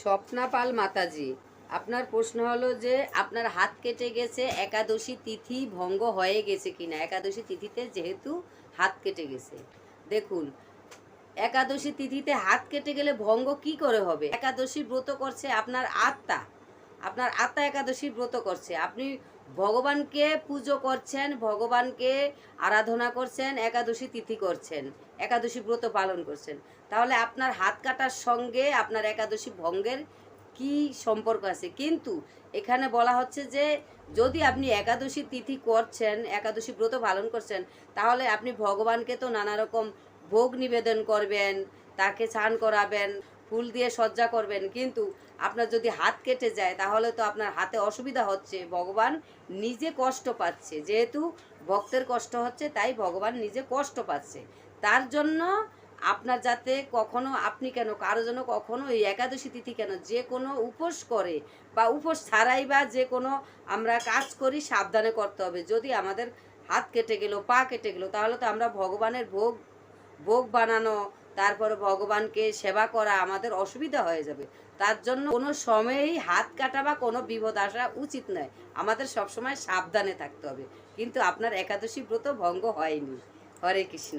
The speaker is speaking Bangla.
স্বপ্না পাল মাতাজি, আপনার প্রশ্ন হলো যে আপনার হাত কেটে গেছে, একাদশী তিথি ভঙ্গ হয়ে গেছে কিনা? একাদশী তিথিতে যেহেতু হাত কেটে গেছে। দেখুন, একাদশী তিথিতে হাত কেটে গেলে ভঙ্গ কি করে হবে? একাদশী ব্রত করছে আপনার আত্মা। আপনার আত্মা একাদশী ব্রত করছে। আপনি ভগবানকে পুজো করছেন, ভগবানকে আরাধনা করছেন, একাদশী তিথি করছেন, একাদশী ব্রত পালন করছেন। তাহলে আপনার হাত কাটার সঙ্গে আপনার একাদশী ভঙ্গের কি সম্পর্ক আছে? কিন্তু এখানে বলা হচ্ছে যে, যদি আপনি একাদশী তিথি করছেন, একাদশী ব্রত পালন করছেন, তাহলে আপনি ভগবানকে তো নানা রকম ভোগ নিবেদন করবেন, তাকে স্নান করাবেন ফুল দিয়ে সজ্জা করবেন। কিন্তু আপনার যদি হাত কেটে যায়, তাহলে তো আপনার হাতে অসুবিধা হচ্ছে। ভগবান নিজে কষ্ট পাচ্ছে। যেহেতু ভক্তের কষ্ট হচ্ছে, তাই ভগবান নিজে কষ্ট পাচ্ছে। তার জন্য আপনার যাতে কখনো আপনি কেন, কারও জন্য কখনো এই একাদশী তিথি কেন যে কোনো উপোস করে বা উপোস ছাড়াই বা যে কোনো আমরা কাজ করি, সাবধানে করতে হবে। যদি আমাদের হাত কেটে গেল, পা কেটে গেল, তাহলে তো আমরা ভগবানের ভোগ ভোগ বানানো তারপরে ভগবানকে সেবা করা আমাদের অসুবিধা হয়ে যাবে। তার জন্য কোনো সময়েই হাত কাটা বা কোনো বিপদ আসা উচিত নয়। আমাদের সবসময় সাবধানে থাকতে হবে। কিন্তু আপনার একাদশী ব্রত ভঙ্গ হয়নি। হরে কৃষ্ণ।